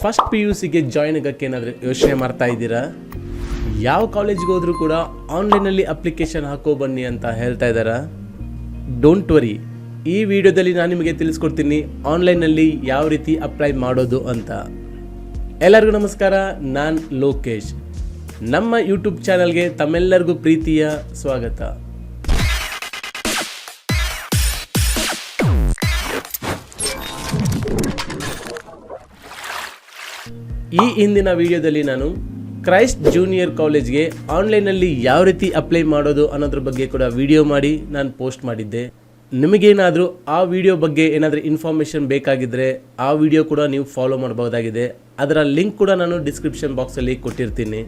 First P U ಸಿಗೆ join ಆಗೋಕ್ಕೆ ಏನಾದರೂ ಯೋಚನೆ ಮಾಡ್ತಾ ಇದ್ದೀರಾ? ಯಾವ ಕಾಲೇಜ್ಗೆ ಹೋದರೂ ಕೂಡ ಆನ್ಲೈನಲ್ಲಿ ಅಪ್ಲಿಕೇಶನ್ ಹಾಕೋ ಬನ್ನಿ ಅಂತ ಹೇಳ್ತಾ ಇದ್ದಾರಾ? ಡೋಂಟ್ ವರಿ ಈ ವಿಡಿಯೋದಲ್ಲಿ ನಾನು ನಿಮಗೆ ತಿಳಿಸ್ಕೊಡ್ತೀನಿ ಆನ್ಲೈನಲ್ಲಿ ಯಾವ ರೀತಿ ಅಪ್ಲೈ ಮಾಡೋದು ಅಂತ. ಎಲ್ಲರಿಗೂ ನಮಸ್ಕಾರ. ನಾನು ಲೋಕೇಶ್. ನಮ್ಮ ಯೂಟ್ಯೂಬ್ ಚಾನಲ್ಗೆ ತಮ್ಮೆಲ್ಲರಿಗೂ ಪ್ರೀತಿಯ ಸ್ವಾಗತ. ಈ ಹಿಂದಿನ ವಿಡಿಯೋದಲ್ಲಿ ನಾನು ಕ್ರೈಸ್ಟ್ ಜೂನಿಯರ್ ಕಾಲೇಜ್ಗೆ ಆನ್ಲೈನಲ್ಲಿ ಯಾವ ರೀತಿ ಅಪ್ಲೈ ಮಾಡೋದು ಅನ್ನೋದ್ರ ಬಗ್ಗೆ ಕೂಡ ವಿಡಿಯೋ ಮಾಡಿ ನಾನು ಪೋಸ್ಟ್ ಮಾಡಿದ್ದೆ. ನಿಮಗೇನಾದರೂ ಆ ವಿಡಿಯೋ ಬಗ್ಗೆ ಏನಾದರೂ ಇನ್ಫಾರ್ಮೇಷನ್ ಬೇಕಾಗಿದ್ದರೆ ಆ ವಿಡಿಯೋ ಕೂಡ ನೀವು ಫಾಲೋ ಮಾಡಬಹುದಾಗಿದೆ. ಅದರ ಲಿಂಕ್ ಕೂಡ ನಾನು ಡಿಸ್ಕ್ರಿಪ್ಷನ್ ಬಾಕ್ಸಲ್ಲಿ ಕೊಟ್ಟಿರ್ತೀನಿ.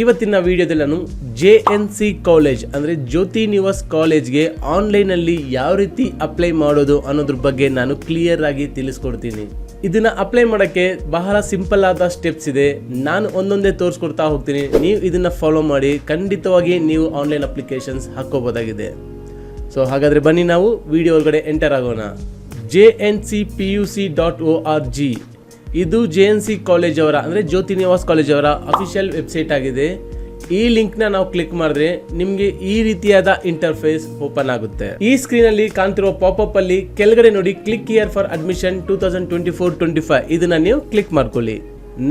ಇವತ್ತಿನ ವಿಡಿಯೋದಲ್ಲಿ ನಾನು ಜೆ ಎನ್ ಸಿ ಕಾಲೇಜ್ ಅಂದರೆ ಜ್ಯೋತಿ ನಿವಾಸ್ ಕಾಲೇಜ್ಗೆ ಆನ್ಲೈನಲ್ಲಿ ಯಾವ ರೀತಿ ಅಪ್ಲೈ ಮಾಡೋದು ಅನ್ನೋದ್ರ ಬಗ್ಗೆ ನಾನು ಕ್ಲಿಯರ್ ಆಗಿ ತಿಳಿಸ್ಕೊಡ್ತೀನಿ. ಇದನ್ನ ಅಪ್ಲೈ ಮಾಡೋಕ್ಕೆ ಬಹಳ ಸಿಂಪಲ್ ಆದ ಸ್ಟೆಪ್ಸ್ ಇದೆ. ನಾನು ಒಂದೊಂದೇ ತೋರಿಸ್ಕೊಡ್ತಾ ಹೋಗ್ತೀನಿ. ನೀವು ಇದನ್ನ ಫಾಲೋ ಮಾಡಿ ಖಂಡಿತವಾಗಿ ನೀವು ಆನ್ಲೈನ್ ಅಪ್ಲಿಕೇಶನ್ಸ್ ಹಾಕೋಬೋದಾಗಿದೆ ಸೊ ಹಾಗಾದರೆ ಬನ್ನಿ ನಾವು ವಿಡಿಯೋ ಒಳಗಡೆ ಎಂಟರ್ ಆಗೋಣ. J N C P U C dot O R G ಇದು ಜೆ ಎನ್ ಸಿ ಕಾಲೇಜ್ ಅವರ, ಅಂದರೆ ಜ್ಯೋತಿ ನಿವಾಸ್ ಕಾಲೇಜ್ ಅವರ ಅಫಿಷಿಯಲ್ ವೆಬ್ಸೈಟ್ ಆಗಿದೆ. ಈ ಲಿಂಕ್ನ ನಾವು ಕ್ಲಿಕ್ ಮಾಡಿದ್ರೆ ನಿಮಗೆ ಈ ರೀತಿಯಾದ ಇಂಟರ್ಫೇಸ್ ಓಪನ್ ಆಗುತ್ತೆ. ಈ ಸ್ಕ್ರೀನ್ ಅಲ್ಲಿ ಕಾಣ್ತಿರುವ ಪಾಪಪ್ ಅಲ್ಲಿ ಕೆಳಗಡೆ ನೋಡಿ click year for admission two thousand twenty four twenty five ಇದನ್ನ ನೀವು ಕ್ಲಿಕ್ ಮಾಡ್ಕೊಳ್ಳಿ.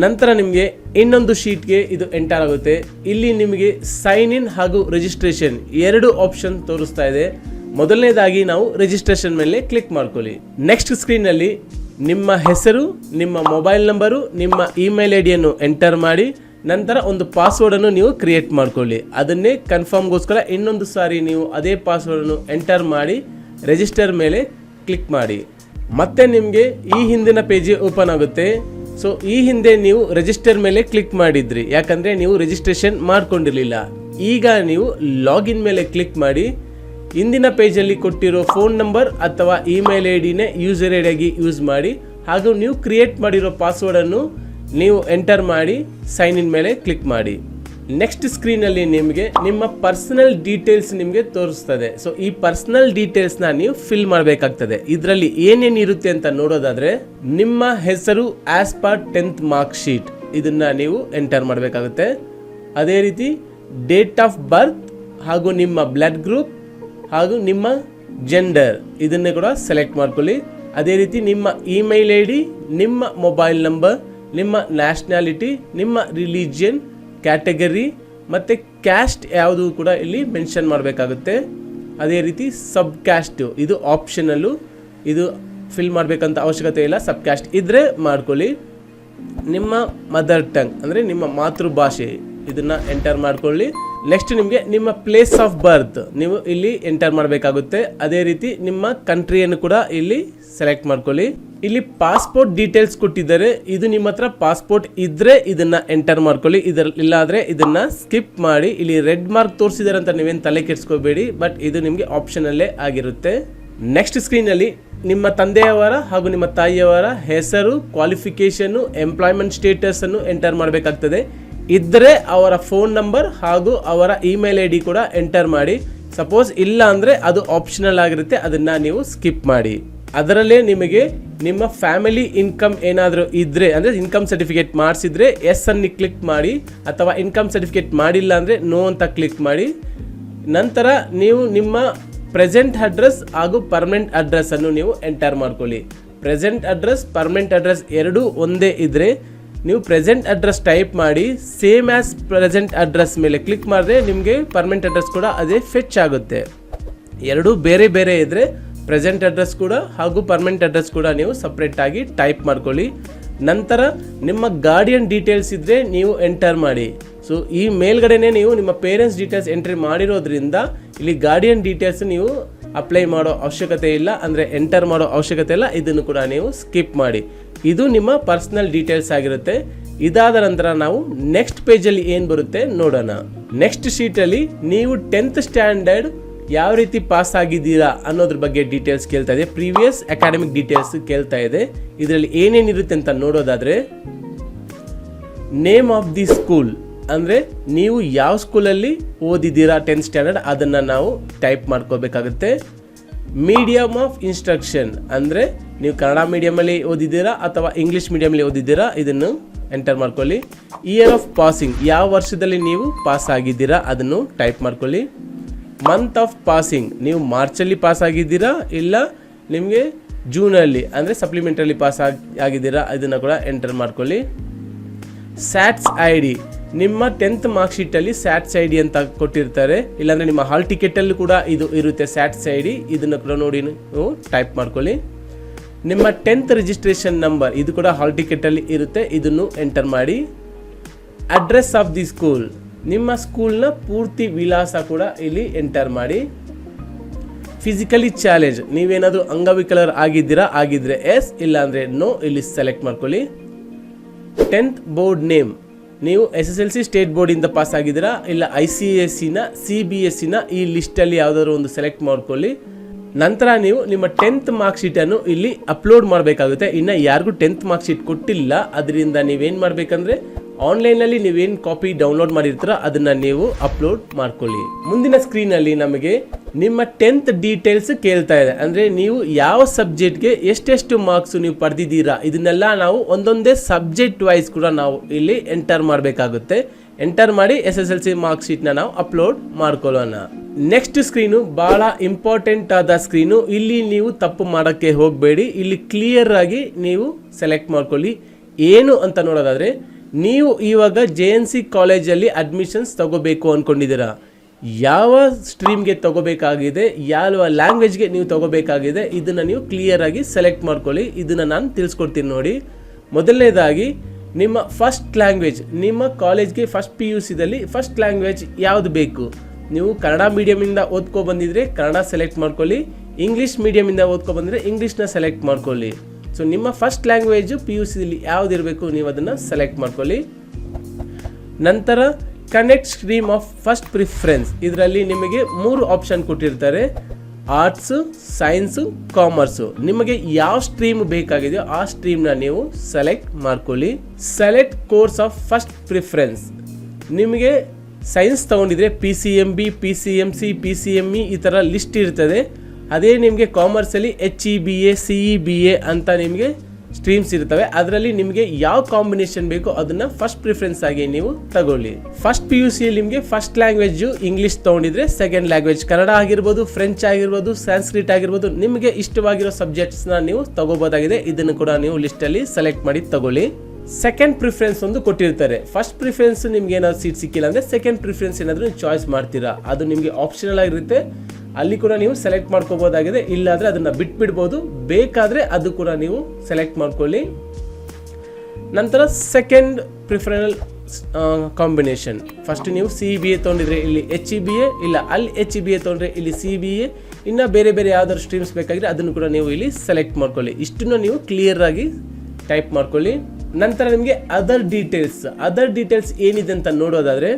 ನಂತರ ನಿಮಗೆ ಇನ್ನೊಂದು ಶೀಟ್ಗೆ ಇದು ಎಂಟರ್ ಆಗುತ್ತೆ. ಇಲ್ಲಿ ನಿಮಗೆ ಸೈನ್ ಇನ್ ಹಾಗೂ ರಿಜಿಸ್ಟ್ರೇಷನ್ ಎರಡು ಆಪ್ಷನ್ ತೋರಿಸ್ತಾ ಇದೆ. ಮೊದಲನೇದಾಗಿ ನಾವು ರಿಜಿಸ್ಟ್ರೇಷನ್ ಮೇಲೆ ಕ್ಲಿಕ್ ಮಾಡ್ಕೊಳ್ಳಿ. ನೆಕ್ಸ್ಟ್ ಸ್ಕ್ರೀನ್ ಅಲ್ಲಿ ನಿಮ್ಮ ಹೆಸರು, ನಿಮ್ಮ ಮೊಬೈಲ್ ನಂಬರು ನಿಮ್ಮ ಇಮೇಲ್ ಐ ಡಿಯನ್ನು ಎಂಟರ್ ಮಾಡಿ. ನಂತರ ಒಂದು ಪಾಸ್ವರ್ಡನ್ನು ನೀವು ಕ್ರಿಯೇಟ್ ಮಾಡ್ಕೊಳ್ಳಿ. ಅದನ್ನೇ ಕನ್ಫರ್ಮ್ಗೋಸ್ಕರ ಇನ್ನೊಂದು ಸಾರಿ ನೀವು ಅದೇ ಪಾಸ್ವರ್ಡನ್ನು ಎಂಟರ್ ಮಾಡಿ ರಿಜಿಸ್ಟರ್ ಮೇಲೆ ಕ್ಲಿಕ್ ಮಾಡಿ. ಮತ್ತೆ ನಿಮಗೆ ಈ ಹಿಂದಿನ ಪೇಜ್ ಓಪನ್ ಆಗುತ್ತೆ. ಸೊ ಈ ಹಿಂದೆ ನೀವು ರಿಜಿಸ್ಟರ್ ಮೇಲೆ ಕ್ಲಿಕ್ ಮಾಡಿದ್ರಿ. ಯಾಕಂದ್ರೆ ನೀವು ರಿಜಿಸ್ಟ್ರೇಷನ್ ಮಾಡ್ಕೊಂಡಿರಲಿಲ್ಲ. ಈಗ ನೀವು ಲಾಗಿನ್ ಮೇಲೆ ಕ್ಲಿಕ್ ಮಾಡಿ ಇಂದಿನ ಪೇಜಲ್ಲಿ ಕೊಟ್ಟಿರೋ ಫೋನ್ ನಂಬರ್ ಅಥವಾ ಇಮೇಲ್ ಐ ಡಿನೇ ಯೂಸರ್ ಐ ಡಿಯಾಗಿ ಯೂಸ್ ಮಾಡಿ, ಹಾಗೂ ನೀವು ಕ್ರಿಯೇಟ್ ಮಾಡಿರೋ ಪಾಸ್ವರ್ಡನ್ನು ನೀವು ಎಂಟರ್ ಮಾಡಿ ಸೈನ್ ಇನ್ ಮೇಲೆ ಕ್ಲಿಕ್ ಮಾಡಿ. ನೆಕ್ಸ್ಟ್ ಸ್ಕ್ರೀನಲ್ಲಿ ನಿಮಗೆ ನಿಮ್ಮ ಪರ್ಸನಲ್ ಡೀಟೇಲ್ಸ್ ನಿಮಗೆ ತೋರಿಸ್ತದೆ. ಸೊ ಈ ಪರ್ಸನಲ್ ಡೀಟೇಲ್ಸ್ನ ನೀವು ಫಿಲ್ ಮಾಡಬೇಕಾಗ್ತದೆ. ಇದರಲ್ಲಿ ಏನೇನು ಇರುತ್ತೆ ಅಂತ ನೋಡೋದಾದರೆ, ನಿಮ್ಮ ಹೆಸರು as per tenth mark sheet ಇದನ್ನ ನೀವು ಎಂಟರ್ ಮಾಡಬೇಕಾಗುತ್ತೆ. ಅದೇ ರೀತಿ ಡೇಟ್ ಆಫ್ ಬರ್ತ್ ಹಾಗೂ ನಿಮ್ಮ ಬ್ಲಡ್ ಗ್ರೂಪ್ ಹಾಗೂ ನಿಮ್ಮ ಜೆಂಡರ್ ಇದನ್ನೇ ಕೂಡ ಸೆಲೆಕ್ಟ್ ಮಾಡ್ಕೊಳ್ಳಿ. ಅದೇ ರೀತಿ, ನಿಮ್ಮ ಇಮೇಲ್ ಐ ಡಿ ನಿಮ್ಮ ಮೊಬೈಲ್ ನಂಬರ್ ನಿಮ್ಮ ನ್ಯಾಷನಾಲಿಟಿ ನಿಮ್ಮ ರಿಲಿಜಿಯನ್ ಕ್ಯಾಟಗರಿ ಮತ್ತು ಕ್ಯಾಸ್ಟ್ ಯಾವುದು ಕೂಡ ಇಲ್ಲಿ ಮೆನ್ಷನ್ ಮಾಡಬೇಕಾಗುತ್ತೆ. ಅದೇ ರೀತಿ ಸಬ್ ಕ್ಯಾಸ್ಟ್ ಇದು ಆಪ್ಷನಲ್ಲು ಇದು ಫಿಲ್ ಮಾಡಬೇಕಂತ ಅವಶ್ಯಕತೆ ಇಲ್ಲ. ಸಬ್ ಕ್ಯಾಸ್ಟ್ ಇದ್ದರೆ ಮಾಡ್ಕೊಳ್ಳಿ. ನಿಮ್ಮ ಮದರ್ ಟಂಗ್ ಅಂದರೆ ನಿಮ್ಮ ಮಾತೃಭಾಷೆ, ಇದನ್ನ ಎಂಟರ್ ಮಾಡ್ಕೊಳ್ಳಿ. ನೆಕ್ಸ್ಟ್ ನಿಮಗೆ ನಿಮ್ಮ ಪ್ಲೇಸ್ ಆಫ್ ಬರ್ತ್ ನೀವು ಇಲ್ಲಿ ಎಂಟರ್ ಮಾಡಬೇಕಾಗುತ್ತೆ. ಅದೇ ರೀತಿ ನಿಮ್ಮ ಕಂಟ್ರಿಯನ್ನು ಕೂಡ ಇಲ್ಲಿ ಸೆಲೆಕ್ಟ್ ಮಾಡ್ಕೊಳ್ಳಿ. ಇಲ್ಲಿ ಪಾಸ್ಪೋರ್ಟ್ ಡೀಟೇಲ್ಸ್ ಕೊಟ್ಟಿದ್ದಾರೆ. ಇದು ನಿಮ್ಮ ಹತ್ರ ಪಾಸ್ಪೋರ್ಟ್ ಇದ್ರೆ ಇದನ್ನ ಎಂಟರ್ ಮಾಡ್ಕೊಳ್ಳಿ. ಇದರ, ಇಲ್ಲಾದ್ರೆ ಇದನ್ನ ಸ್ಕಿಪ್ ಮಾಡಿ. ಇಲ್ಲಿ ರೆಡ್ ಮಾರ್ಕ್ ತೋರಿಸಿದಾರೆ ಅಂತ ನೀವೇನು ತಲೆ ಕೆಡಿಸ್ಕೋಬೇಡಿ ಬಟ್ ಇದು ನಿಮಗೆ ಆಪ್ಷನಲ್ಲೇ ಆಗಿರುತ್ತೆ. ನೆಕ್ಸ್ಟ್ ಸ್ಕ್ರೀನಲ್ಲಿ ನಿಮ್ಮ ತಂದೆಯವರ ಹಾಗೂ ನಿಮ್ಮ ತಾಯಿಯವರ ಹೆಸರು ಕ್ವಾಲಿಫಿಕೇಶನ್ ಎಂಪ್ಲಾಯ್ಮೆಂಟ್ ಸ್ಟೇಟಸ್ ಅನ್ನು ಎಂಟರ್ ಮಾಡಬೇಕಾಗ್ತದೆ. ಇದ್ದರೆ ಅವರ ಫೋನ್ ನಂಬರ್ ಹಾಗೂ ಅವರ ಇಮೇಲ್ ಐ ಡಿ ಕೂಡ ಎಂಟರ್ ಮಾಡಿ. ಸಪೋಸ್ ಇಲ್ಲ ಅಂದ್ರೆ ಅದು ಆಪ್ಷನಲ್ ಆಗಿರುತ್ತೆ. ಅದನ್ನು ನೀವು ಸ್ಕಿಪ್ ಮಾಡಿ. ಅದರಲ್ಲೇ ನಿಮಗೆ ನಿಮ್ಮ ಫ್ಯಾಮಿಲಿ ಇನ್ಕಮ್ ಏನಾದರೂ ಇದ್ದರೆ ಅಂದರೆ ಇನ್ಕಮ್ ಸರ್ಟಿಫಿಕೇಟ್ ಮಾಡಿಸಿದ್ರೆ ಎಸ್ ಅನ್ನು ಕ್ಲಿಕ್ ಮಾಡಿ, ಅಥವಾ ಇನ್ಕಮ್ ಸರ್ಟಿಫಿಕೇಟ್ ಮಾಡಿಲ್ಲ ಅಂದರೆ ನೋ ಅಂತ ಕ್ಲಿಕ್ ಮಾಡಿ. ನಂತರ ನೀವು ನಿಮ್ಮ ಪ್ರೆಸೆಂಟ್ ಅಡ್ರೆಸ್ ಹಾಗೂ ಪರ್ಮನೆಂಟ್ ಅಡ್ರೆಸ್ಸನ್ನು ನೀವು ಎಂಟರ್ ಮಾಡ್ಕೊಳ್ಳಿ. ಪ್ರೆಸೆಂಟ್ ಅಡ್ರೆಸ್ ಪರ್ಮನೆಂಟ್ ಅಡ್ರೆಸ್ ಎರಡೂ ಒಂದೇ ಇದ್ದರೆ ನೀವು ಪ್ರೆಸೆಂಟ್ ಅಡ್ರೆಸ್ ಟೈಪ್ ಮಾಡಿ ಸೇಮ್ ಆ್ಯಸ್ ಪ್ರೆಸೆಂಟ್ ಅಡ್ರೆಸ್ ಮೇಲೆ ಕ್ಲಿಕ್ ಮಾಡಿದ್ರೆ ನಿಮಗೆ ಪರ್ಮನೆಂಟ್ ಅಡ್ರೆಸ್ ಕೂಡ ಅದೇ ಫೆಚ್ ಆಗುತ್ತೆ. ಎರಡೂ ಬೇರೆ ಬೇರೆ ಇದ್ದರೆ ಪ್ರೆಸೆಂಟ್ ಅಡ್ರೆಸ್ ಕೂಡ ಹಾಗೂ ಪರ್ಮನೆಂಟ್ ಅಡ್ರೆಸ್ ಕೂಡ ನೀವು ಸಪ್ರೇಟಾಗಿ ಟೈಪ್ ಮಾಡ್ಕೊಳ್ಳಿ. ನಂತರ ನಿಮ್ಮ ಗಾರ್ಡಿಯನ್ ಡೀಟೇಲ್ಸ್ ಇದ್ದರೆ ನೀವು ಎಂಟರ್ ಮಾಡಿ. ಸೊ ಈ ಮೇಲ್ಗಡೆನೆ ನೀವು ನಿಮ್ಮ ಪೇರೆಂಟ್ಸ್ ಡೀಟೇಲ್ಸ್ ಎಂಟ್ರಿ ಮಾಡಿರೋದ್ರಿಂದ ಇಲ್ಲಿ ಗಾರ್ಡಿಯನ್ ಡೀಟೇಲ್ಸ್ ನೀವು ಅಪ್ಲೈ ಮಾಡೋ ಅವಶ್ಯಕತೆ ಇಲ್ಲ, ಅಂದರೆ ಎಂಟರ್ ಮಾಡೋ ಅವಶ್ಯಕತೆ ಇಲ್ಲ, ಇದನ್ನು ಕೂಡ ನೀವು ಸ್ಕಿಪ್ ಮಾಡಿ. ಇದು ನಿಮ್ಮ ಪರ್ಸನಲ್ ಡೀಟೇಲ್ಸ್ ಆಗಿರುತ್ತೆ. ಇದಾದ ನಂತರ ನಾವು ನೆಕ್ಸ್ಟ್ ಪೇಜಲ್ಲಿ ಏನು ಬರುತ್ತೆ ನೋಡೋಣ. ನೆಕ್ಸ್ಟ್ ಶೀಟಲ್ಲಿ ನೀವು ಟೆಂತ್ ಸ್ಟ್ಯಾಂಡರ್ಡ್ ಯಾವ ರೀತಿ ಪಾಸ್ ಆಗಿದ್ದೀರಾ ಅನ್ನೋದ್ರ ಬಗ್ಗೆ ಡೀಟೇಲ್ಸ್ ಕೇಳ್ತಾ ಇದೆ. ಪ್ರೀವಿಯಸ್ ಅಕಾಡೆಮಿಕ್ ಡೀಟೇಲ್ಸ್ ಕೇಳ್ತಾ ಇದೆ. ಇದರಲ್ಲಿ ಏನೇನಿರುತ್ತೆ ಅಂತ ನೋಡೋದಾದ್ರೆ ನೇಮ್ ಆಫ್ ದಿ ಸ್ಕೂಲ್ ಅಂದರೆ ನೀವು ಯಾವ ಸ್ಕೂಲಲ್ಲಿ ಓದಿದ್ದೀರಾ ಟೆಂತ್ ಸ್ಟ್ಯಾಂಡರ್ಡ್ ಅದನ್ನು ನಾವು ಟೈಪ್ ಮಾಡ್ಕೋಬೇಕಾಗುತ್ತೆ. ಮೀಡಿಯಮ್ ಆಫ್ ಇನ್ಸ್ಟ್ರಕ್ಷನ್ ಅಂದರೆ ನೀವು ಕನ್ನಡ ಮೀಡಿಯಮಲ್ಲಿ ಓದಿದ್ದೀರಾ ಅಥವಾ ಇಂಗ್ಲೀಷ್ ಮೀಡಿಯಮಲ್ಲಿ ಓದಿದ್ದೀರಾ, ಇದನ್ನು ಎಂಟರ್ ಮಾಡ್ಕೊಳ್ಳಿ. ಇಯರ್ ಆಫ್ ಪಾಸಿಂಗ್ ಯಾವ ವರ್ಷದಲ್ಲಿ ನೀವು ಪಾಸ್ ಆಗಿದ್ದೀರಾ ಅದನ್ನು ಟೈಪ್ ಮಾಡ್ಕೊಳ್ಳಿ. ಮಂತ್ ಆಫ್ ಪಾಸಿಂಗ್ ನೀವು ಮಾರ್ಚಲ್ಲಿ ಪಾಸ್ ಆಗಿದ್ದೀರಾ ಇಲ್ಲ ನಿಮಗೆ ಜೂನಲ್ಲಿ, ಅಂದರೆ ಸಪ್ಲಿಮೆಂಟಲ್ಲಿ ಪಾಸ್ ಆಗಿ, ಆಗಿದ್ದೀರಾ, ಇದನ್ನು ಕೂಡ ಎಂಟರ್ ಮಾಡ್ಕೊಳ್ಳಿ. ಸ್ಯಾಟ್ಸ್ ಐ ಡಿ ನಿಮ್ಮ ಟೆಂತ್ ಮಾರ್ಕ್ ಶೀಟಲ್ಲಿ ಸ್ಯಾಟ್ಸ್ ಐ ಡಿ ಅಂತ ಕೊಟ್ಟಿರ್ತಾರೆ. ಇಲ್ಲಾಂದರೆ ನಿಮ್ಮ ಹಾಲ್ ಟಿಕೆಟಲ್ಲಿ ಕೂಡ ಇದು ಇರುತ್ತೆ ಸ್ಯಾಟ್ಸ್ ಐ ಡಿ ಇದನ್ನು ಕೂಡ ನೋಡಿ ನೀವು ಟೈಪ್ ಮಾಡ್ಕೊಳ್ಳಿ. ನಿಮ್ಮ ಟೆಂತ್ ರಿಜಿಸ್ಟ್ರೇಷನ್ ನಂಬರ್ ಇದು ಕೂಡ ಹಾಲ್ ಟಿಕೆಟಲ್ಲಿ ಇರುತ್ತೆ, ಇದನ್ನು ಎಂಟರ್ ಮಾಡಿ. ಅಡ್ರೆಸ್ ಆಫ್ ದಿ ಸ್ಕೂಲ್ ನಿಮ್ಮ ಸ್ಕೂಲ್ನ ಪೂರ್ತಿ ವಿಳಾಸ ಕೂಡ ಇಲ್ಲಿ ಎಂಟರ್ ಮಾಡಿ. ಫಿಸಿಕಲಿ ಚಾಲೆಂಜ್ ನೀವೇನಾದರೂ ಅಂಗವಿಕಲರ್ ಆಗಿದ್ದೀರಾ? ಆಗಿದ್ರೆ ಎಸ್ ಇಲ್ಲಾಂದರೆ ನೋ ಇಲ್ಲಿ ಸೆಲೆಕ್ಟ್ ಮಾಡ್ಕೊಳ್ಳಿ. ಟೆಂತ್ ಬೋರ್ಡ್ ನೇಮ್ ನೀವು S S L C state ಬೋರ್ಡಿಂದ pass ಆಗಿದ್ದೀರಾ? ಇಲ್ಲ ಐ ಸಿ ಎಸ್ ಸಿನ ಸಿ ಬಿ ಎಸ್ ಸಿನ ಈ ಲಿಸ್ಟಲ್ಲಿ ಯಾವುದಾದ್ರು ಒಂದು ಸೆಲೆಕ್ಟ್ ಮಾಡ್ಕೊಳ್ಳಿ. ನಂತರ ನೀವು ನಿಮ್ಮ ಟೆಂತ್ ಮಾರ್ಕ್ ಶೀಟನ್ನು ಇಲ್ಲಿ ಅಪ್ಲೋಡ್ ಮಾಡಬೇಕಾಗುತ್ತೆ. ಇನ್ನು ಯಾರಿಗೂ ಟೆಂತ್ ಮಾರ್ಕ್ ಶೀಟ್ ಕೊಟ್ಟಿಲ್ಲ. ಅದರಿಂದ ನೀವೇನು ಮಾಡಬೇಕಂದ್ರೆ ಆನ್ಲೈನಲ್ಲಿ ನೀವೇನು ಕಾಪಿ ಡೌನ್ಲೋಡ್ ಮಾಡಿರ್ತೀರ, ಅದನ್ನು ನೀವು ಅಪ್ಲೋಡ್ ಮಾಡ್ಕೊಳ್ಳಿ. ಮುಂದಿನ ಸ್ಕ್ರೀನಲ್ಲಿ ನಮಗೆ ನಿಮ್ಮ ಟೆಂತ್ ಡೀಟೇಲ್ಸ್ ಕೇಳ್ತಾ ಇದೆ. ಅಂದರೆ ನೀವು ಯಾವ ಸಬ್ಜೆಕ್ಟ್ಗೆ ಎಷ್ಟೆಷ್ಟು ಮಾರ್ಕ್ಸ್ ನೀವು ಪಡೆದಿದ್ದೀರಾ, ಇದನ್ನೆಲ್ಲ ನಾವು ಒಂದೊಂದೇ ಸಬ್ಜೆಕ್ಟ್ ವೈಸ್ ಕೂಡ ನಾವು ಇಲ್ಲಿ ಎಂಟರ್ ಮಾಡಬೇಕಾಗುತ್ತೆ. ಎಂಟರ್ ಮಾಡಿ S S L C mark ಶೀಟ್ನ ನಾವು ಅಪ್ಲೋಡ್ ಮಾಡ್ಕೊಳ್ಳೋಣ. ನೆಕ್ಸ್ಟ್ ಸ್ಕ್ರೀನು ಭಾಳ ಇಂಪಾರ್ಟೆಂಟ್ ಆದ ಸ್ಕ್ರೀನು ಇಲ್ಲಿ ನೀವು ತಪ್ಪು ಮಾಡೋಕ್ಕೆ ಹೋಗಬೇಡಿ. ಇಲ್ಲಿ ಕ್ಲಿಯರ್ ಆಗಿ ನೀವು ಸೆಲೆಕ್ಟ್ ಮಾಡ್ಕೊಳ್ಳಿ. ಏನು ಅಂತ ನೋಡೋದಾದರೆ ನೀವು ಇವಾಗ ಜೆ ಎನ್ ಸಿ ಕಾಲೇಜಲ್ಲಿ ಅಡ್ಮಿಷನ್ಸ್ ತಗೋಬೇಕು ಅಂದ್ಕೊಂಡಿದ್ದೀರಾ ಯಾವ ಸ್ಟ್ರೀಮ್ಗೆ ತಗೋಬೇಕಾಗಿದೆ? ಯಾವ ಲ್ಯಾಂಗ್ವೇಜ್ಗೆ ನೀವು ತಗೋಬೇಕಾಗಿದೆ? ಇದನ್ನು ನೀವು ಕ್ಲಿಯರಾಗಿ ಸೆಲೆಕ್ಟ್ ಮಾಡ್ಕೊಳ್ಳಿ. ಇದನ್ನು ನಾನು ತಿಳಿಸ್ಕೊಡ್ತೀನಿ ನೋಡಿ. ಮೊದಲನೇದಾಗಿ, ನಿಮ್ಮ ಫಸ್ಟ್ ಲ್ಯಾಂಗ್ವೇಜ್ ನಿಮ್ಮ ಕಾಲೇಜ್ಗೆ ಫಸ್ಟ್ ಪಿ ಯು ಸಿದಲ್ಲಿ ಫಸ್ಟ್ ಲ್ಯಾಂಗ್ವೇಜ್ ಯಾವುದು ಬೇಕು? ನೀವು ಕನ್ನಡ ಮೀಡಿಯಮಿಂದ ಓದ್ಕೊ ಬಂದಿದ್ರೆ ಕನ್ನಡ ಸೆಲೆಕ್ಟ್ ಮಾಡ್ಕೊಳ್ಳಿ. ಇಂಗ್ಲೀಷ್ ಮೀಡಿಯಮಿಂದ ಓದ್ಕೊ ಬಂದರೆ ಇಂಗ್ಲೀಷ್ನ ಸೆಲೆಕ್ಟ್ ಮಾಡ್ಕೊಳ್ಳಿ. ಸೊ ನಿಮ್ಮ ಫಸ್ಟ್ ಲ್ಯಾಂಗ್ವೇಜು ಪಿ ಯು ಸಿಲಿ ಯಾವುದಿರಬೇಕು ನೀವು ಅದನ್ನು ಸೆಲೆಕ್ಟ್ ಮಾಡ್ಕೊಳ್ಳಿ. ನಂತರ connect stream of first preference ಇದರಲ್ಲಿ ನಿಮಗೆ ಮೂರು ಆಪ್ಷನ್ ಕೊಟ್ಟಿರ್ತಾರೆ. ಆರ್ಟ್ಸು ಸೈನ್ಸು ಕಾಮರ್ಸು ನಿಮಗೆ ಯಾವ ಸ್ಟ್ರೀಮ್ ಬೇಕಾಗಿದೆಯೋ ಆ ಸ್ಟ್ರೀಮ್ನ ನೀವು ಸೆಲೆಕ್ಟ್ ಮಾಡ್ಕೊಳ್ಳಿ. Select course of first preference ನಿಮಗೆ science ತೊಗೊಂಡಿದ್ರೆ P C M B P C M C P C M E ಈ ಥರ ಲಿಸ್ಟ್ ಇರ್ತದೆ. ಅದೇ ನಿಮಗೆ ಕಾಮರ್ಸಲ್ಲಿ H E B A C E B A ಅಂತ ನಿಮಗೆ ಸ್ಟ್ರೀಮ್ಸ್ ಇರ್ತವೆ ಅದರಲ್ಲಿ ನಿಮಗೆ ಯಾವ ಕಾಂಬಿನೇಷನ್ ಬೇಕೋ ಅದನ್ನು ಫಸ್ಟ್ ಪ್ರಿಫರೆನ್ಸ್ ಆಗಿ ನೀವು ತಗೊಳ್ಳಿ. ಫಸ್ಟ್ ಪಿ ಯು ಸಿಯಲ್ಲಿ ನಿಮಗೆ ಫಸ್ಟ್ ಲ್ಯಾಂಗ್ವೇಜು ಇಂಗ್ಲೀಷ್ ತೊಗೊಂಡಿದ್ರೆ ಸೆಕೆಂಡ್ ಲ್ಯಾಂಗ್ವೇಜ್ ಕನ್ನಡ ಆಗಿರ್ಬೋದು ಫ್ರೆಂಚ್ ಆಗಿರ್ಬೋದು ಸ್ಯಾನ್ಸ್ಕ್ರಿಟ್ ಆಗಿರ್ಬೋದು, ನಿಮಗೆ ಇಷ್ಟವಾಗಿರೋ ಸಬ್ಜೆಕ್ಟ್ಸ್ನ ನೀವು ತಗೋಬೋದಾಗಿದೆ. ಇದನ್ನು ಕೂಡ ನೀವು ಲಿಸ್ಟಲ್ಲಿ ಸೆಲೆಕ್ಟ್ ಮಾಡಿ ತಗೊಳ್ಳಿ. ಸೆಕೆಂಡ್ ಪ್ರಿಫರೆನ್ಸ್ ಒಂದು ಕೊಟ್ಟಿರ್ತಾರೆ. ಫಸ್ಟ್ ಪ್ರಿಫರೆನ್ಸ್ ನಿಮ್ಗೆ ಏನಾದ್ರು ಸೀಟ್ ಸಿಕ್ಕಿಲ್ಲ ಅಂದರೆ ಸೆಕೆಂಡ್ ಪ್ರಿಫರೆನ್ಸ್ ಏನಾದರೂ ಚಾಯ್ಸ್ ಮಾಡ್ತೀರಾ. ಅದು ನಿಮಗೆ ಆಪ್ಷನಲ್ ಆಗಿರುತ್ತೆ. ಅಲ್ಲಿ ಕೂಡ ನೀವು ಸೆಲೆಕ್ಟ್ ಮಾಡ್ಕೋಬೋದಾಗಿದೆ. ಇಲ್ಲಾಂದರೆ ಅದನ್ನು ಬಿಟ್ಬಿಡ್ಬೋದು. ಬೇಕಾದರೆ ಅದು ಕೂಡ ನೀವು ಸೆಲೆಕ್ಟ್ ಮಾಡ್ಕೊಳ್ಳಿ. ನಂತರ ಸೆಕೆಂಡ್ ಪ್ರಿಫರಲ್ ಕಾಂಬಿನೇಷನ್ ಫಸ್ಟ್ ನೀವು ಸಿ ಬಿ ಎ ತೊಗೊಂಡಿದ್ರೆ ಇಲ್ಲಿ ಎಚ್ ಇ ಬಿ ಎ ಇಲ್ಲ ಅಲ್ಲಿ ಎಚ್ ಇ ಬಿ ಎ ತೊಗೊಂಡ್ರೆ ಇಲ್ಲಿ ಸಿ ಬಿ ಎ ಇನ್ನು ಬೇರೆ ಬೇರೆ ಯಾವ್ದಾದ್ರು ಸ್ಟ್ರೀಮ್ಸ್ ಬೇಕಾಗಿದ್ರೆ ಅದನ್ನು ಕೂಡ ನೀವು ಇಲ್ಲಿ ಸೆಲೆಕ್ಟ್ ಮಾಡ್ಕೊಳ್ಳಿ. ಇಷ್ಟನ್ನು ನೀವು ಕ್ಲಿಯರ್ ಆಗಿ ಟೈಪ್ ಮಾಡ್ಕೊಳ್ಳಿ. ನಂತರ ನಿಮಗೆ ಅದರ್ ಡೀಟೇಲ್ಸ್ ಅದರ್ ಡೀಟೇಲ್ಸ್ ಏನಿದೆ ಅಂತ ನೋಡೋದಾದರೆ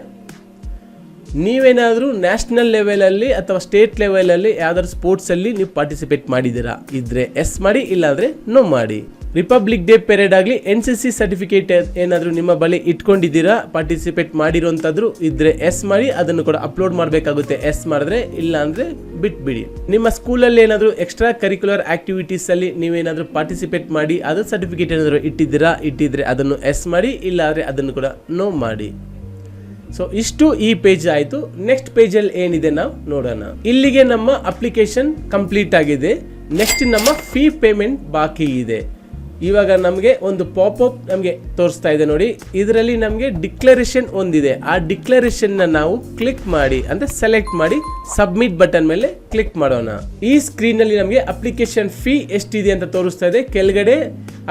ನೀವೇನಾದರೂ ನ್ಯಾಷನಲ್ ಲೆವೆಲಲ್ಲಿ ಅಥವಾ ಸ್ಟೇಟ್ ಲೆವೆಲಲ್ಲಿ ಯಾವ್ದಾದ್ರು ಸ್ಪೋರ್ಟ್ಸಲ್ಲಿ ನೀವು ಪಾರ್ಟಿಸಿಪೇಟ್ ಮಾಡಿದ್ದೀರಾ? ಇದ್ರೆ ಎಸ್ ಮಾಡಿ, ಇಲ್ಲಾಂದರೆ ನೋ ಮಾಡಿ. ರಿಪಬ್ಲಿಕ್ ಡೇ ಪೆರೇಡ್ ಆಗಲಿ ಎನ್ ಸಿ ಸಿ ಸರ್ಟಿಫಿಕೇಟ್ ಏನಾದರೂ ನಿಮ್ಮ ಬಳಿ ಇಟ್ಕೊಂಡಿದ್ದೀರಾ ಪಾರ್ಟಿಸಿಪೇಟ್ ಮಾಡಿರೋಂಥದ್ರು ಇದ್ರೆ ಎಸ್ ಮಾಡಿ, ಅದನ್ನು ಕೂಡ ಅಪ್ಲೋಡ್ ಮಾಡಬೇಕಾಗುತ್ತೆ. ಎಸ್ ಮಾಡಿದ್ರೆ ಇಲ್ಲ ಅಂದರೆ ಬಿಟ್ಬಿಡಿ. ನಿಮ್ಮ ಸ್ಕೂಲಲ್ಲಿ ಏನಾದರೂ ಎಕ್ಸ್ಟ್ರಾ ಕರಿಕ್ಯುಲರ್ ಆಕ್ಟಿವಿಟೀಸಲ್ಲಿ ನೀವೇನಾದರೂ ಪಾರ್ಟಿಸಿಪೇಟ್ ಮಾಡಿ, ಅದರ ಸರ್ಟಿಫಿಕೇಟ್ ಏನಾದರೂ ಇಟ್ಟಿದ್ದೀರಾ, ಇಟ್ಟಿದ್ರೆ ಅದನ್ನು ಎಸ್ ಮಾಡಿ, ಇಲ್ಲಾಂದರೆ ಅದನ್ನು ಕೂಡ ನೋ ಮಾಡಿ. ಸೊ ಇಷ್ಟು ಈ ಪೇಜ್ ಆಯಿತು. ನೆಕ್ಸ್ಟ್ ಪೇಜಲ್ಲಿ ಏನಿದೆ ನಾವು ನೋಡೋಣ. ಇಲ್ಲಿಗೆ ನಮ್ಮ ಅಪ್ಲಿಕೇಶನ್ ಕಂಪ್ಲೀಟ್ ಆಗಿದೆ. ನೆಕ್ಸ್ಟ್ ನಮ್ಮ ಫೀ ಪೇಮೆಂಟ್ ಬಾಕಿ ಇದೆ. ಇವಾಗ ನಮಗೆ ಒಂದು ಪಾಪಪ್ ನಮಗೆ ತೋರಿಸ್ತಾ ಇದೆ ನೋಡಿ. ಇದರಲ್ಲಿ ನಮಗೆ ಡಿಕ್ಲರೇಷನ್ ಒಂದಿದೆ. ಆ ಡಿಕ್ಲರೇಷನ್ನ ನಾವು ಕ್ಲಿಕ್ ಮಾಡಿ, ಅಂದರೆ ಸೆಲೆಕ್ಟ್ ಮಾಡಿ ಸಬ್ಮಿಟ್ ಬಟನ್ ಮೇಲೆ ಕ್ಲಿಕ್ ಮಾಡೋಣ. ಈ ಸ್ಕ್ರೀನಲ್ಲಿ ನಮಗೆ ಅಪ್ಲಿಕೇಶನ್ ಫೀ ಎಷ್ಟಿದೆ ಅಂತ ತೋರಿಸ್ತಾ ಇದೆ. ಕೆಳಗಡೆ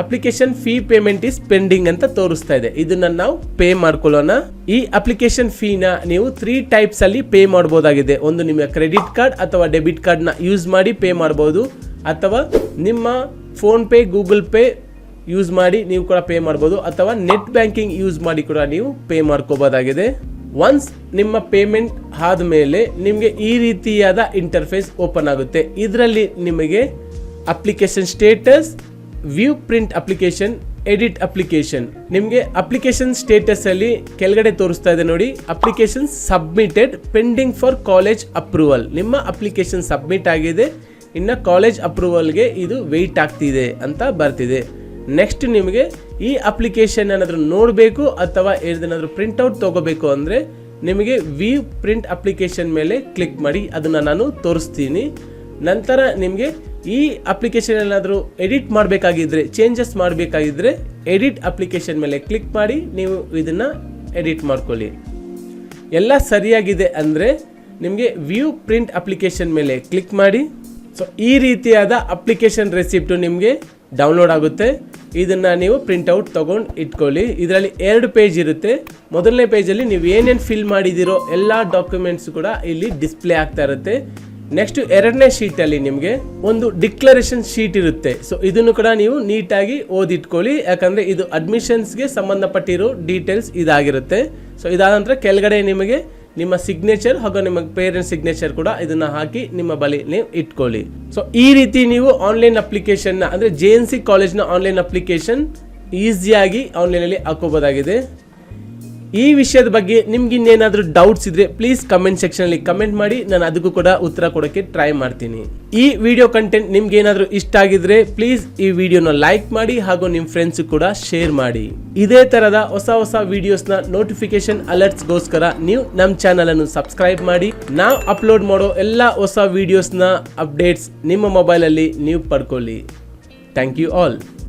application fee payment is pending ಅಂತ ತೋರಿಸ್ತಾ ಇದೆ. ಇದನ್ನ ನಾವು ಪೇ ಮಾಡ್ಕೊಳ್ಳೋಣ. ಈ ಅಪ್ಲಿಕೇಶನ್ ಫೀನ ನೀವು ತ್ರೀ ಟೈಪ್ಸ್ ಅಲ್ಲಿ ಪೇ ಮಾಡಬಹುದಾಗಿದೆ ಒಂದು ನಿಮ್ಮ ಕ್ರೆಡಿಟ್ ಕಾರ್ಡ್ ಅಥವಾ ಡೆಬಿಟ್ ಕಾರ್ಡ್ನ ಯೂಸ್ ಮಾಡಿ ಪೇ ಮಾಡಬಹುದು ಅಥವಾ ನಿಮ್ಮ PhonePe Google Pay use ಮಾಡಿ ನೀವು ಕೂಡ ಪೇ ಮಾಡ್ಬೋದು. ಅಥವಾ ನೆಟ್ ಬ್ಯಾಂಕಿಂಗ್ ಯೂಸ್ ಮಾಡಿ ಕೂಡ ನೀವು ಪೇ ಮಾಡ್ಕೋಬೋದಾಗಿದೆ. ಒನ್ಸ್ ನಿಮ್ಮ ಪೇಮೆಂಟ್ ಆದ ಮೇಲೆ ನಿಮಗೆ ಈ ರೀತಿಯಾದ ಇಂಟರ್ಫೇಸ್ ಓಪನ್ ಆಗುತ್ತೆ. ಇದರಲ್ಲಿ ನಿಮಗೆ application status view print application edit application ನಿಮಗೆ ಅಪ್ಲಿಕೇಶನ್ ಸ್ಟೇಟಸ್ ಅಲ್ಲಿ ಕೆಳಗಡೆ ತೋರಿಸ್ತಾ ಇದೆ ನೋಡಿ application submitted pending for college approval ನಿಮ್ಮ ಅಪ್ಲಿಕೇಶನ್ ಸಬ್ಮಿಟ್ ಆಗಿದೆ. ಇನ್ನು ಕಾಲೇಜ್ ಅಪ್ರೂವಲ್ಗೆ ಇದು ವೆಯ್ಟ್ ಆಗ್ತಿದೆ ಅಂತ ಬರ್ತಿದೆ. ನೆಕ್ಸ್ಟ್ ನಿಮಗೆ ಈ ಅಪ್ಲಿಕೇಶನ್ ಏನಾದರೂ ನೋಡಬೇಕು ಅಥವಾ ಏನಾದರೂ ಪ್ರಿಂಟ್ಔಟ್ ತೊಗೋಬೇಕು ಅಂದರೆ ನಿಮಗೆ ವಿ ಪ್ರಿಂಟ್ ಅಪ್ಲಿಕೇಶನ್ ಮೇಲೆ ಕ್ಲಿಕ್ ಮಾಡಿ ಅದನ್ನು ನಾನು ತೋರಿಸ್ತೀನಿ. ನಂತರ ನಿಮಗೆ ಈ ಅಪ್ಲಿಕೇಶನ್ ಏನಾದರೂ ಎಡಿಟ್ ಮಾಡಬೇಕಾಗಿದ್ದರೆ ಚೇಂಜಸ್ ಮಾಡಬೇಕಾಗಿದ್ದರೆ ಎಡಿಟ್ ಅಪ್ಲಿಕೇಶನ್ ಮೇಲೆ ಕ್ಲಿಕ್ ಮಾಡಿ ನೀವು ಇದನ್ನು ಎಡಿಟ್ ಮಾಡ್ಕೊಳ್ಳಿ. ಎಲ್ಲ ಸರಿಯಾಗಿದೆ ಅಂದರೆ ನಿಮಗೆ ವ್ಯೂ ಪ್ರಿಂಟ್ ಅಪ್ಲಿಕೇಶನ್ ಮೇಲೆ ಕ್ಲಿಕ್ ಮಾಡಿ. ಸೊ ಈ ರೀತಿಯಾದ ಅಪ್ಲಿಕೇಶನ್ ರೆಸಿಪ್ಟು ನಿಮಗೆ ಡೌನ್ಲೋಡ್ ಆಗುತ್ತೆ. ಇದನ್ನು ನೀವು ಪ್ರಿಂಟೌಟ್ ತೊಗೊಂಡು ಇಟ್ಕೊಳ್ಳಿ. ಇದರಲ್ಲಿ ಎರಡು ಪೇಜ್ ಇರುತ್ತೆ. ಮೊದಲನೇ ಪೇಜಲ್ಲಿ ನೀವು ಏನೇನು ಫಿಲ್ ಮಾಡಿದ್ದೀರೋ ಎಲ್ಲ ಡಾಕ್ಯುಮೆಂಟ್ಸ್ ಕೂಡ ಇಲ್ಲಿ ಡಿಸ್ಪ್ಲೇ ಆಗ್ತಾ ಇರುತ್ತೆ. ನೆಕ್ಸ್ಟ್ ಎರಡನೇ ಶೀಟಲ್ಲಿ ನಿಮಗೆ ಒಂದು ಡಿಕ್ಲರೇಷನ್ ಶೀಟ್ ಇರುತ್ತೆ. ಸೊ ಇದನ್ನು ಕೂಡ ನೀವು ನೀಟಾಗಿ ಓದಿಟ್ಕೊಳ್ಳಿ. ಯಾಕಂದರೆ ಇದು ಅಡ್ಮಿಷನ್ಸ್ಗೆ ಸಂಬಂಧಪಟ್ಟಿರೋ ಡೀಟೇಲ್ಸ್ ಇದಾಗಿರುತ್ತೆ. ಸೊ ಇದಾದ ನಂತರ ಕೆಳಗಡೆ ನಿಮಗೆ ನಿಮ್ಮ ಸಿಗ್ನೇಚರ್ ಹಾಗೂ ನಿಮ್ಮ ಪೇರೆಂಟ್ ಸಿಗ್ನೇಚರ್ ಕೂಡ ಇದನ್ನ ಹಾಕಿ ನಿಮ್ಮ ಬಳಿ ನೀವು ಇಟ್ಕೊಳ್ಳಿ. ಸೊ ಈ ರೀತಿ ನೀವು ಆನ್ಲೈನ್ ಅಪ್ಲಿಕೇಶನ್ ಅಂದ್ರೆ ಜೆ ಎನ್ ಸಿ ಕಾಲೇಜ್ನ ಆನ್ಲೈನ್ ಅಪ್ಲಿಕೇಶನ್ ಈಸಿಯಾಗಿ ಆನ್ಲೈನಲ್ಲಿ ಹಾಕೋಬೋದಾಗಿದೆ ಈ ವಿಷಯದ ಬಗ್ಗೆ ನಿಮ್ಗೆ ಇನ್ನೇನಾದರೂ ಡೌಟ್ಸ್ ಇದ್ರೆ ಪ್ಲೀಸ್ ಕಮೆಂಟ್ ಸೆಕ್ಷನಲ್ಲಿ ಕಮೆಂಟ್ ಮಾಡಿ. ನಾನು ಅದಕ್ಕೂ ಕೂಡ ಉತ್ತರ ಕೊಡೋಕ್ಕೆ ಟ್ರೈ ಮಾಡ್ತೀನಿ. ಈ ವಿಡಿಯೋ ಕಂಟೆಂಟ್ ನಿಮ್ಗೆ ಏನಾದರೂ ಇಷ್ಟ ಆಗಿದ್ರೆ ಪ್ಲೀಸ್ ಈ ವಿಡಿಯೋನ ಲೈಕ್ ಮಾಡಿ ಹಾಗೂ ನಿಮ್ಮ ಫ್ರೆಂಡ್ಸ್ ಕೂಡ ಶೇರ್ ಮಾಡಿ. ಇದೇ ತರದ ಹೊಸ ಹೊಸ ವಿಡಿಯೋಸ್ನ ನೋಟಿಫಿಕೇಶನ್ ಅಲರ್ಟ್ಸ್ಗೋಸ್ಕರ ನೀವು ನಮ್ಮ ಚಾನಲ್ ಅನ್ನು ಸಬ್ಸ್ಕ್ರೈಬ್ ಮಾಡಿ. ನಾವು ಅಪ್ಲೋಡ್ ಮಾಡೋ ಎಲ್ಲ ಹೊಸ ವಿಡಿಯೋಸ್ನ ಅಪ್ಡೇಟ್ಸ್ ನಿಮ್ಮ ಮೊಬೈಲಲ್ಲಿ ನೀವು ಪಡ್ಕೊಳ್ಳಿ. Thank you all